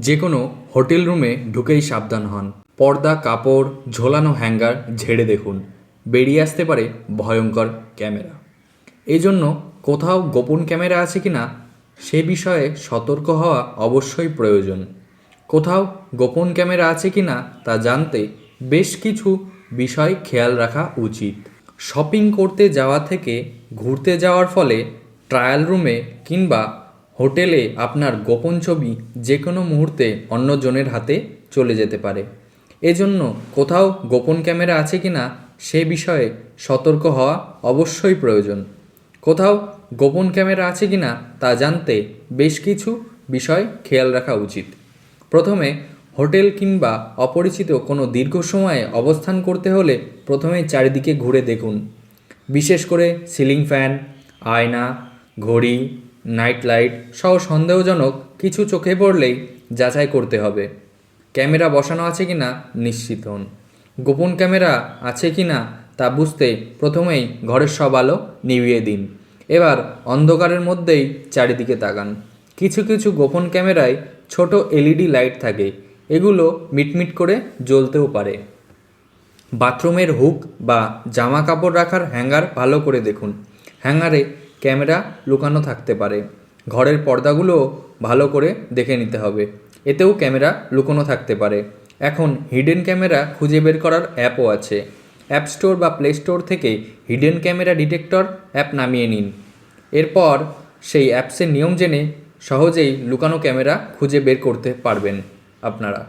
যে কোনো হোটেল রুমে ঢুকেই সাবধান হন। পর্দা, কাপড়, ঝোলানো হ্যাঙ্গার ঝেড়ে দেখুন। বেরিয়ে আসতে পারে ভয়ঙ্কর ক্যামেরা। এই জন্য কোথাও গোপন ক্যামেরা আছে কি না সে বিষয়ে সতর্ক হওয়া অবশ্যই প্রয়োজন। কোথাও গোপন ক্যামেরা আছে কি না তা জানতে বেশ কিছু বিষয় খেয়াল রাখা উচিত। শপিং করতে যাওয়া থেকে ঘুরতে যাওয়ার ফলে ট্রায়াল রুমে কিংবা হোটেলে আপনার গোপন ছবি যে কোনো মুহূর্তে অন্যজনের হাতে চলে যেতে পারে। এজন্য কোথাও গোপন ক্যামেরা আছে কি না সে বিষয়ে সতর্ক হওয়া অবশ্যই প্রয়োজন। কোথাও গোপন ক্যামেরা আছে কি না তা জানতে বেশ কিছু বিষয় খেয়াল রাখা উচিত। প্রথমে, হোটেল কিংবা অপরিচিত কোনো দীর্ঘ সময়ে অবস্থান করতে হলে প্রথমে চারিদিকে ঘুরে দেখুন। বিশেষ করে সিলিং ফ্যান, আয়না, ঘড়ি নাইট লাইট সহ সন্দেহজনক কিছু চোখে পড়লেই যাচাই করতে হবে। ক্যামেরা বসানো আছে কি না নিশ্চিত হন। গোপন ক্যামেরা আছে কি না তা বুঝতে প্রথমেই ঘরের সব আলো নিভিয়ে দিন। এবার অন্ধকারের মধ্যেই চারিদিকে তাকান। কিছু কিছু গোপন ক্যামেরায় ছোট এলইডি লাইট থাকে। এগুলো মিটমিট করে জ্বলতেও পারে। বাথরুমের হুক বা জামা কাপড় রাখার হ্যাঙ্গার ভালো করে দেখুন। হ্যাঙ্গারে ক্যামেরা লুকানো থাকতে পারে। ঘরের পর্দাগুলো ভালো করে দেখে নিতে হবে। এতেও ক্যামেরা লুকোনো থাকতে পারে। এখন হিডেন ক্যামেরা খুঁজে বের করার অ্যাপও আছে। অ্যাপ স্টোর বা প্লে স্টোর থেকে হিডেন ক্যামেরা ডিটেক্টর অ্যাপ নামিয়ে নিন। এরপর সেই অ্যাপসের নিয়ম জেনে সহজেই লুকানো ক্যামেরা খুঁজে বের করতে পারবেন আপনারা।